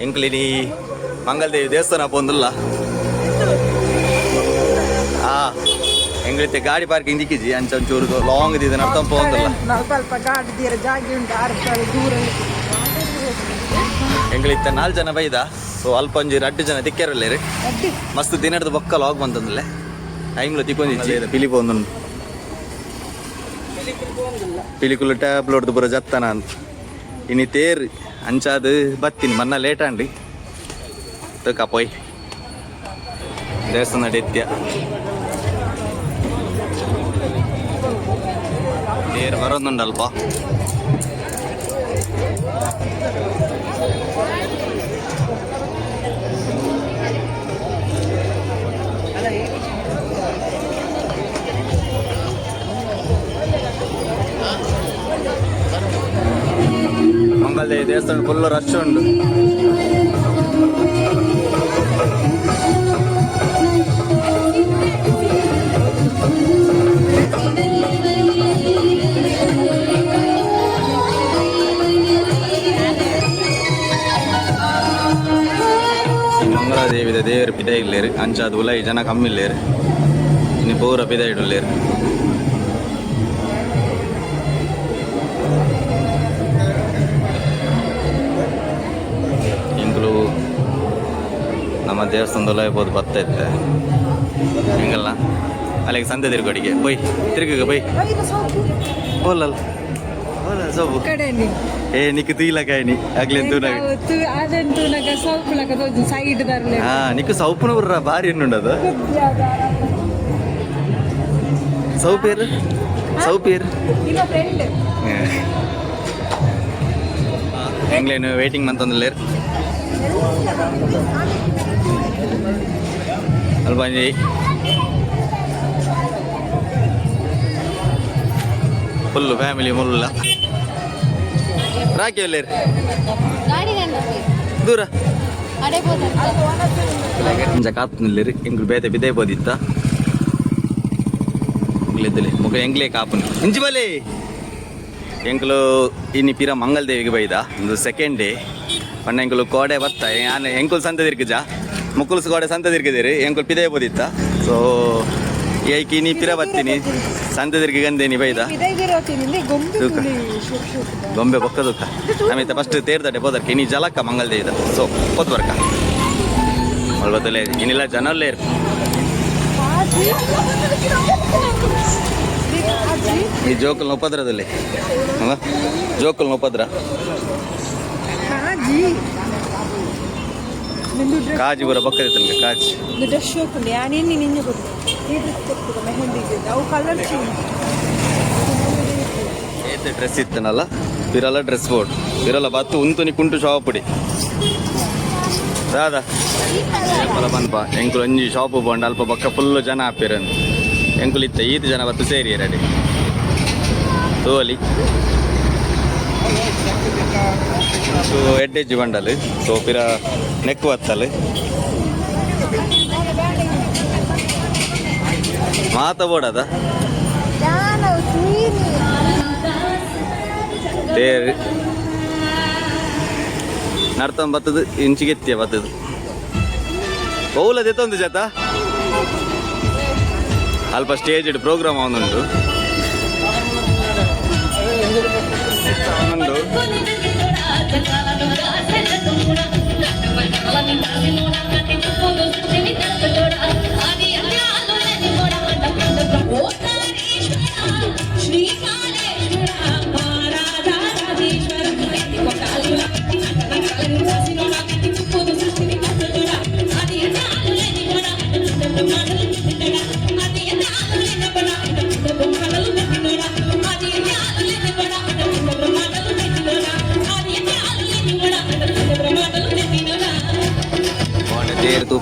ಎಂಕ್ಲಿನಿ ಮಂಗಲದೇವಿ ದೇವಸ್ಥಾನ ಪೋಂದುಲ್ಲ ಆ ಎಂಗ್ಳಿತ್ತೆ ಗಾಡಿ ಪಾರ್ಕಿಂಗ್ ದಿಕ್ಕಿಜಿ ಅಂಚ ಒಂಚೂರು ಲಾಂಗ್ ಇದೆ ಅರ್ಥ ಪೋಂದುಲ್ಲ ಸ್ವಲ್ಪ ಗಾಡಿ ತೀರ ಜಾಗಿ ಉಂಟು ಆರು ದೂರ ನಾಲ್ಕು ಜನ ಬೈದ? ಸೊ ಅಲ್ಪ ಒಂಜಿ ರಡ್ಡು ಜನ ದಿಕ್ಕೆರಲ್ಲೇರಿ ರೀ? ಮಸ್ತ್ ದಿನದ ಬೊಕ್ಕ ಲಾಗ್ ಬಂತಂದಲೆ ಟೈಮ್ಲು ತಿಕ್ಕೊಂದಿಚ್ಚಿ ಪಿಲಿ ಪೋಂದುಂಡು ಪಿಲಿಕುಲು ಟ್ಯಾಬ್ಲೋಡ್ದು ಬರೋ ಜತ್ತನ ಅಂತ. ಇನಿ ತೇರ್ ಅಂಚಾದ ಬತ್ತೀನಿ ಮನ್ನ ಲೇಟ್ ಅಂಡಿ ತಕ ಪೋಯ್ ದೇವಸ್ಥಾನ ಡೆತ್ಯ ತೇರ್ ದೇವಸ್ಥಾನ ಫುಲ್ ರಶ್ ಉಂಟು. ಮಂಗಳಾದೇವಿದ ದೇವರು ಪಿದ ಇಲ್ಲೇರು ಅಂಚಾದ ಉಲೈ ಜನ ಕಮ್ಮಿ ಇಲ್ಲೇರು ಇನ್ನು ಪೂರ ಪಿದ ನಮ್ಮ ದೇವಸ್ಥಾನದಲ್ಲ ಇರ್ಬೋದು ಹಿಂಗಲ್ಲ ಇತ್ತೆ ಹೆಂಗಲ್ಲ? ಅಲ್ಲಿಗೆ ಸಂತೆ ತಿರುಗಡಿಗೆ ಬೈ ತಿರುಗ ಬೈ. ಓಲಲ್ಲ ಓಲ ಸೋಬು. ಏ ನಿಕ್ಕು ತೀಲ ಕಾಯ್ನಿ ಆಗ್ಲೆಂತೂ ಅದಂತೂ ನಗ ಸೌಕು ಲಗ ಸೈಡ್ ದಾರ್ಲೆ. ಹಾ ನಿಕ್ಕು ಸೌಪುನ ಬರ್ರ ಭಾರಿ ಎನ್ನುಂಡದ ಸೌಪೇರು ಸೌಪೇರು ಹೆಂಗ್ಲೇನು ವೇಟಿಂಗ್ ಮಂತಂದಲ್ಲೇರು ಅಲ್ಬಂಜಿ ಫುಲ್ಲು ಫ್ಯಾಮಿಲಿ ಮುಲ್ಲ ರಾಕಿ ಅಲ್ಲೇರು ಗಾಡಿ ದೂರ. ಅಡೆ ಇಂಚ ಕಾಪುನಿಲ್ಲೇರು ಎಂಗ್ಳು ಬೇತೆ ಬಿದೆ ಬೋದಿತ್ತ. ಎಂಗ್ಲಿದ್ದಲೆ ಮುಖ ಎಂಗ್ಲೇ ಕಾಪುನಿ? ಇಂಚಿ ಬಲೆ ಎಂಕ್ಲು ಇನ್ನು ಪಿರ ಮಂಗಲ್ ದೇವಿಗೆ ಬೈದ. ಒಂದು ಸೆಕೆಂಡ್ ಡೇ. ಪಣ್ಣ ಎಂಕುಲು ಕೋಡೆ ಬತ್ತ? ಯಾನ್ ಎಂಕುಲ್ ಸಂತ ಜಾ? ಮುಕ್ಕುಲ್ಸ್ ಕೋಡೆ ಸಂತ ತಿರ್ಕಿದಿರಿ ಎಂಕುಲ್ ಪಿದೆ ಬೋದಿತ್ತ? ಸೊ ಏಕಿ ನೀ ಪಿರ ಬತ್ತೀನಿ ಸಂತ ತಿರ್ಗಿ ಗಂದೇನಿ ಬೈದ? ಗೊಂಬೆ ಬೊಕ್ಕ ದುಃಖ. ನಮಿತ ಫಸ್ಟ್ ತೇರ್ದಡೆ ಬೋದಕ್ಕೆ ನೀ ಜಲಕ್ಕ ಮಂಗಲ್ ಇದ. ಸೊ ಕೊತ್ ಬರ್ಕ ಇನ್ನಿಲ್ಲ ಜನಲ್ಲೇ ಇರ್ ಆಜಿ. ಆಜಿ. ಈ ಜೋಕಲ್ ನೋಪದ್ರದಲ್ಲಿ ಜೋಕಲ್ ಜೋಕಲ್ ಕಾಜಿ ಬರೋ ಬಕ್ಕದ ತನಕ ಕಾಜಿ. ಇದು ಡ್ರೆಸ್ ಶೋಕು ಯಾನೇನು ನಿಂಜ ಗೊತ್ತು ಈ ಡ್ರೆಸ್ ತೆಕ್ಕು ಮೆಹಂದಿಗೆ ಅವು ಕಲರ್ ಏತೆ ಡ್ರೆಸ್ ಇತ್ತನಲ್ಲ? ಬಿರಲ್ಲ ಡ್ರೆಸ್ ಬೋರ್ಡ್ ಬಿರಲ್ಲ ಬತ್ತು ಉಂತುನಿ ಕುಂಟು ಶಾಪ್ ಪುಡಿ. ದಾದ ಎಂಕುಲ ಬನ್ಪ ಎಂಕುಲು ಒಂಜಿ ಶಾಪ್ ಬಂಡ ಅಲ್ಪ ಬಕ್ಕ ಫುಲ್ಲು ಜನ ಆಪಿರನ್ ಎಂಕುಲು ಇತ್ತ ಈತ ಜನ ಬತ್ತು ಸೇರಿ ರೆಡಿ ತೋಲಿ ಸೊ ಬಂಡಲ್ ಸೊ ಪಿರ ನೆಕ್ ಬತ್ತಲ್ ಮಾತ ಬೋಡದ? ತೇರ್. ನರ್ತಂ ಬತ್ತದು ಇಂಚಿಗೆತ್ತಿಯ ಬತ್ತದು. ಬೌಲದ ಎತ್ತೊಂದು ಜತ. ಅಲ್ಪ ಸ್ಟೇಜ್ ಪ್ರೋಗ್ರಾಮ್ ಅವನುಂಟು ಅವನ ತೇರು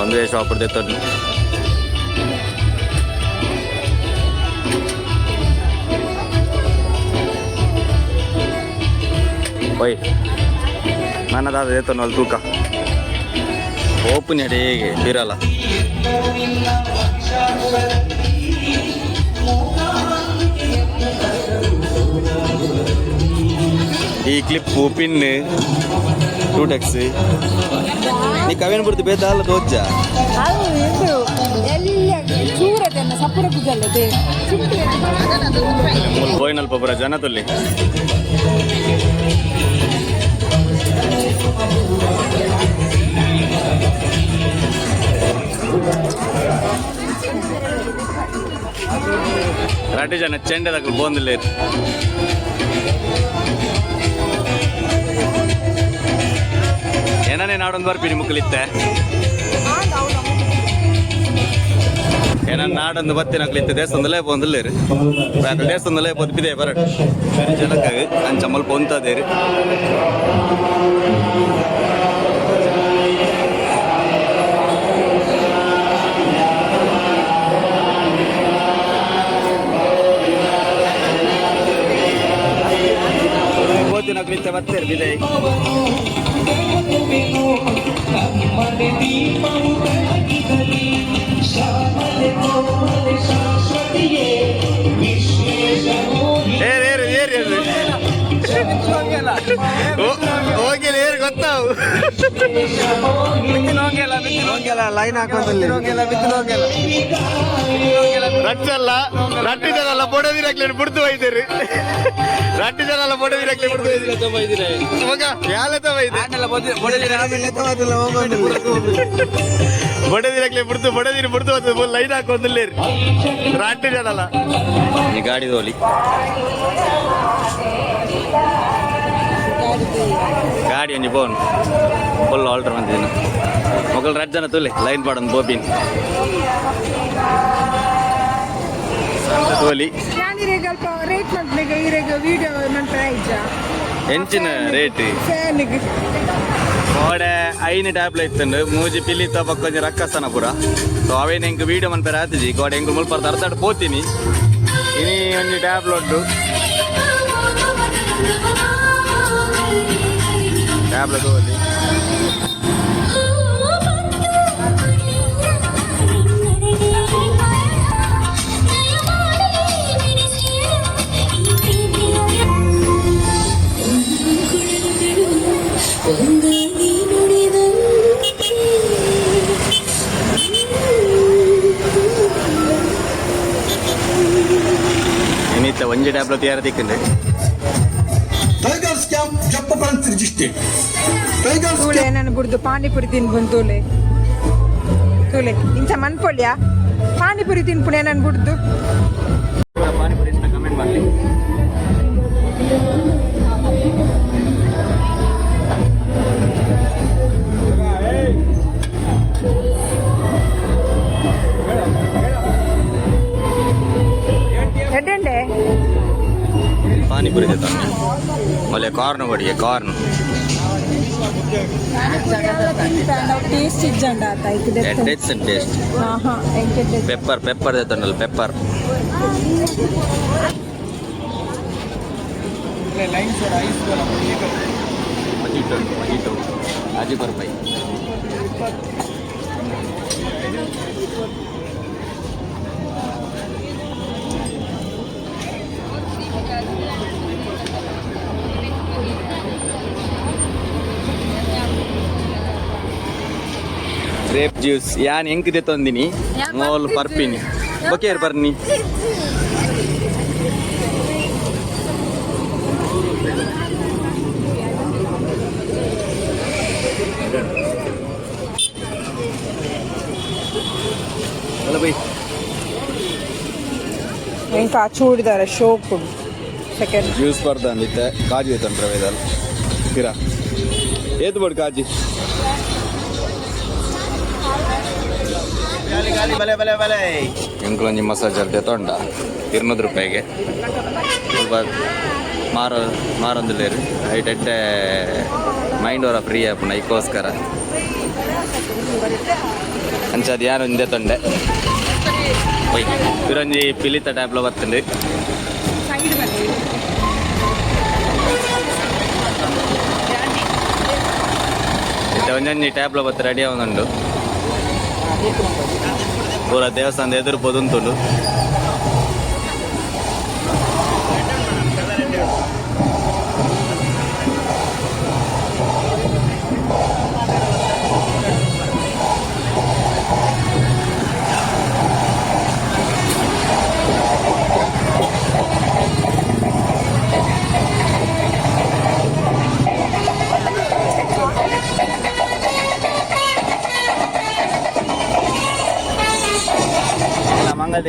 ಒಂದೇ ಶಾಪ್ ತೆತ್ತೊಂಡು ಓಯ್ ನನ್ನದಾದ ತೆತ್ತೊಂಡು ಅಲ್ಲಿ ತೂಕ ಓಪನ್ ಹೇಗೆ ಇರಲ್ಲ ಈ ಕ್ಲಿಪ್ಪು ಪಿನ್ ಟೂ ಟೆಕ್ಸ್ ನೀ ಕವಿನ ಬಿಡ್ತು? ಬೇತ ದೋಜ್ಜ? ಅದು ಇದು ಎಲ್ಲ ಚೂರದನ್ನ ಸಪುರ ಕುಜಲ್ಲದೆ ಬೋಯ್ನಲ್ಪ ಬರ ಜನ ತುಲ್ಲಿ ರಾಟಿ ಜನ ಚೆಂಡದಾಗ ಬೋಂದಿಲ್ಲ ಏನನೇ ನಾಡೊಂದು ಬರ್ಪಿ ಕಲಿತೆ. ಏನನ್ನ ನಾಡೊಂದು ಬತ್ತಿನ ಕಲಿತೆ, ದೇವಸ್ಥಾನದಲ್ಲೇ ಪೋಂದಿಲ್ಲೇರಿ ರೀ ದೇವಸ್ಥಾನದಲ್ಲೇ ಬದುಕಿದೆ ಬರಟ್ ಜನಕ್ಕಾಗಿ ಅಂಚಮ್ಮಲ್ ಪೊಂತದೇರಿ ಪೋತಿನ ಕ್ಲಿತ್ತೆ ಬತ್ತೇರಿ ಬಿದೆ. ಲೈನ್ ಹಾಕೋದಲ್ಲಿ ರಟ್ಟಲ್ಲ ರಟ್ಟಿ ಜನ ಎಲ್ಲ ಬೊಡದಿರಕ್ಲೆ ಬಿಡ್ತು ಬೈದಿರಿ ರಟ್ಟಿ ಜನ ಎಲ್ಲ ಬೊಡದಿರಕ್ಲೆ ಬಿಡ್ತು ಬೈದಿರಿ ಮಗ ಯಾಲೆ ಬೈದೆ ಬೊಡದಿರಕ್ಲೆ ಬಿಡ್ತು ಬೊಡದಿರಿ ಬಿಡ್ತು ಅದು ಲೈನ್ ಹಾಕೊಂದಿಲ್ಲ ರಾಟಿ ಜನ ಅಲ್ಲ ಈ ಗಾಡಿ ತೋಲಿ ಗಾಡಿ ಒಂಜಿ ಬೋನ್ ಫುಲ್ ಆಲ್ಟರ್ ಬಂದಿದ್ದೀನ ಮೊಗಲ್ ರಜ್ಜನ ತೂಲಿ ಲೈನ್ ಪಾಡನ್ ಬೋಬಿನ್. ತೋಲಿ. ಎಂಚಿನ ರೇಟ್ ಓಡೆ ಐನು ಟ್ಯಾಬ್ಲೆ ಇತ್ತು ಮೂಜಿ ಪಿಲ್ಲಿ ತಪ್ಪ ಕೊಂಚ ರಕ್ಕಸ್ತನ ಪೂರ. ಸೊ ಅವೇನು ಹೆಂಗೆ ವೀಡಿಯೋ ಮನ್ಪೇರ ಆತಿಜಿ ಗೋಡೆ ಹೆಂಗ್ ಮುಲ್ಪ ಅರ್ಧಾಡ್ ಪೋತೀನಿ. ಇನಿ ಒಂದು ಟ್ಯಾಬ್ಲೆಟ್ಟು Diablo Dolly. ഇനി ഇത്ത വഞ്ചി ടാബ്ലറ്റ് തയ്യാറാക്കിയിട്ടുണ്ട് ಜಪ್ಪ ಬ್ರಾಂಚ್ ರಿಜಿಸ್ಟರ್ಡ್ ಟೈಗರ್ ತೂಲೆ ನಾನು ಬಿಡ್ದು ಪಾನಿಪುರಿ ತಿನ್ಬಂದು ತೂಲೆ ತೂಲೆ ಇಂಚ ಮನ್ಪೊಳ್ಯ? ಪಾನಿಪುರಿ ತಿನ್ಪುಣೆ ನಾನು ಗುಡ್ದು. ಪಾನಿಪುರಿ ಇಷ್ಟ ಕಮೆಂಟ್ ಮಾಡಲಿ ಪಾನಿಪುರಿ ದೇತ ಒಳ್ಳೆ ಕಾರ್ನ್ ಬಡಿಗೆ ಕಾರ್ನ್ ನಾವು ಟೇಸ್ಟ್ ಇಜ್ಜಂಡ ಆತ ಇದು ಟೇಸ್ಟ್ ಟೇಸ್ಟ್ ಹಾ ಹಾ ಎಂಕೆಡ್ಡೆ pepper pepper ದೇತಂಡಲ್ಲ pepper ಮಜಿಟೋ ಮಜಿಟೋ ಅಜಿ ಬರ್ಬೈ grape juice ಯಾನ್ ಹೆಂಗಿದೆ ತಂದಿನಿ? ಮೋಲ್ ಪರ್ಪಿನಿ ಓಕೆ ಬರ್ನಿ? ಕಾಚು ಹಿಡಿದಾರೆ? ಶೋಕು ಸೆಕೆಂಡ್ ಜ್ಯೂಸ್ ಬರ್ದ ಅಂದಿತ್ತೆ ಕಾಜು ಐತಂತ್ರ ವೇದಲ್. ಇರಾ. ಏತು ಕಾಜಿ. ಎಂಕ್ಲೊಂಜಿ ಮಸಾಜ್ ಅರ್ಧ ತೊಂಡ? ಇರ್ನೂರು ರೂಪಾಯಿಗೆ. ಮಾರೋ ಐಟ್ ಎಡ್ಡೆ ಮೈಂಡ್ ಅವರ ಫ್ರೀ ಆಪುಂಡು ಇಕ್ಕೋಸ್ಕರ. ಅಂಚದು ಯಾರು ಹಿಂದೆ ತೊಂಡೆ? ಒಯ್ ಇರೊಂಜಿ ಪಿಲಿತ ಟ್ಯಾಬ್ಲೋ ಬರ್ತಂಡು ಒಂಜೊಂಜಿ ಟ್ಯಾಬ್ಲ ಬತ್ತ ರೆಡಿ ಆವೊಂದುಂಡು ಪೂರ ದೇವಸ್ಥಾನದ ಎದುರು ಪೊದುಂತುಂಡು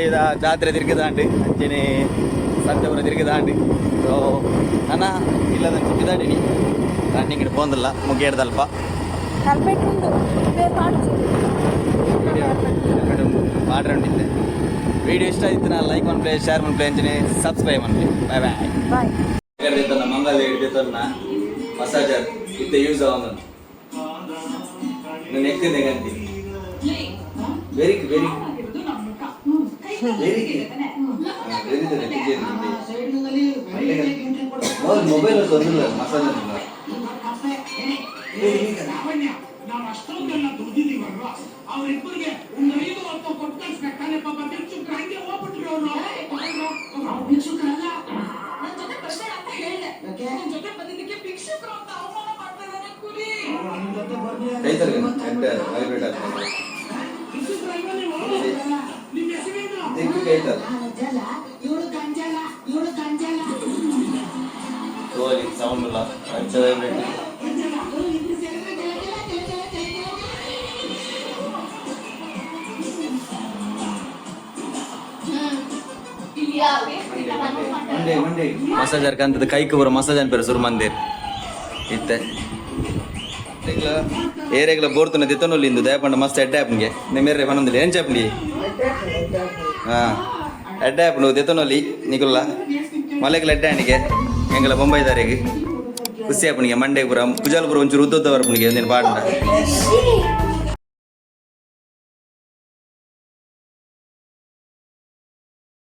ಮಂಗಲದೇವಿದ ಜಾತ್ರೆ ತಿರುಗಿದಾಂಡಿ ಅಂಚನೆ ಸಂತೆಪುರ ತಿರುಗಿದಾಂಡಿ ಸೊ ನನ್ನ ಇಲ್ಲದ ಪೋಂದಿಲ್ಲ ಮುಗಿಯಡ್ದಲ್ಪ. ಕಲ್ಪೆಟ್ಟುಂಡು ಬೇರೆ ಮಾಡ್ತು ಮಾಡಿಕೊಂಡಿದ್ದೆ ವಿಡಿಯೋ ಇಷ್ಟ ಆಯ್ತು ನಾ ಲೈಕ್ ಪ್ಲೇಸ್ ಶೇರ್ ಮಾಡ್ಪ್ಲೇ ಅಂಚನೆ ಸಬ್ಸ್ಕ್ರೈಬ್ ಮಾಡಿ ಬಾಯ್ ಬಾಯ್ ಹಿಡಿದಿತ್ತನ್ನ ಮಂಗಲ್ ಹಿಡಿದಿತ್ತನ್ನ ಮಸಾಜರ್ ಇತ್ತ ಯೂಸ್ ಅವನು ನಾನು ಎಕ್ತಿದ್ದೆ ಗಂತಿ. ವೆರಿ ವೆರಿ ಮೊಬೈಲ್ ತೊಂದಿಲ್ಲ ಮಸಾಲೆ ಅಷ್ಟೊಂದೆಲ್ಲ ದುಡ್ದಿದೀವಲ್ವ ಅವರಿಬ್ಬರಿಗೆ ಒಂದು ಐದು ಹೊತ್ತು ಕೊಟ್ಟು ಕಳ್ಸ್ಬೇಕಾದ್ರೆ ಪಾಪ ಭಿಕ್ಷುಕ್ರ ಹಂಗೆ ಹೋಗ್ಬಿಟ್ರು ಅವರು. ಭಿಕ್ಷುಕ್ರಲ್ಲ. ನನ್ನ ಜೊತೆ ಬರ್ಬೇಡ ಅಂತ ಹೇಳಿದೆ. ಜೊತೆ ಬಂದಿದ್ದಕ್ಕೆ ಭಿಕ್ಷುಕ್ರು ಅಂತ ಅವಮಾನ ಮಾಡ್ತಾರೆ ಕುರಿ. ವೈಬ್ರೇಟ್ ಆಗ್ತದೆ ಭಿಕ್ಷುಕ್ರಲ್ವ ನೀವು? ಸೋಲಿ ಸೌಂಡ್ ಇಲ್ಲ. ಅಂಚ ವೈಬ್ರೇಟ್ ಮಸಾಜರ್ ಕಂತದ ಕೈಕ್ ಬರೋ ಮಸಾಜ್ ಅನ್ಪೇರು ಸುರು ಮಂದಿರ್. ಇತ್ತೆ. ಏರೆಗ್ಲ ಬೋರ್ತನ ದಿತ್ತನೊಲ್ಲಿ ಇಂದು ದಯಪಂಡ ಮಸ್ತ್ ಎಡ್ಡೆ ಆಪ್ನಿಗೆ. ನಿಮ್ಮೇರೆ ಬಂದಿಲ್ಲ ಏನ್ ಚಾಪ್ನಿ ಹಾ ಎಡ್ಡೆ ಆಪ್ನು ದಿತ್ತನೊಲ್ಲಿ ನಿಗುಲ್ಲ ಮಲೆಗ್ಲ ಎಡ್ಡೆ ಆಣಿಗೆ ಎಂಗಲ ಬೊಂಬೈ ದಾರಿಗೆ ಖುಷಿ ಆಪನಿಗೆ ಮಂಡೆಗೆ ಪುರ ಕುಜಾಲಪುರ ಒಂಚೂರು ಉದ್ದದ ಬರ್ಪನಿಗೆ ಒಂದಿನ ಪಾಡ್ನ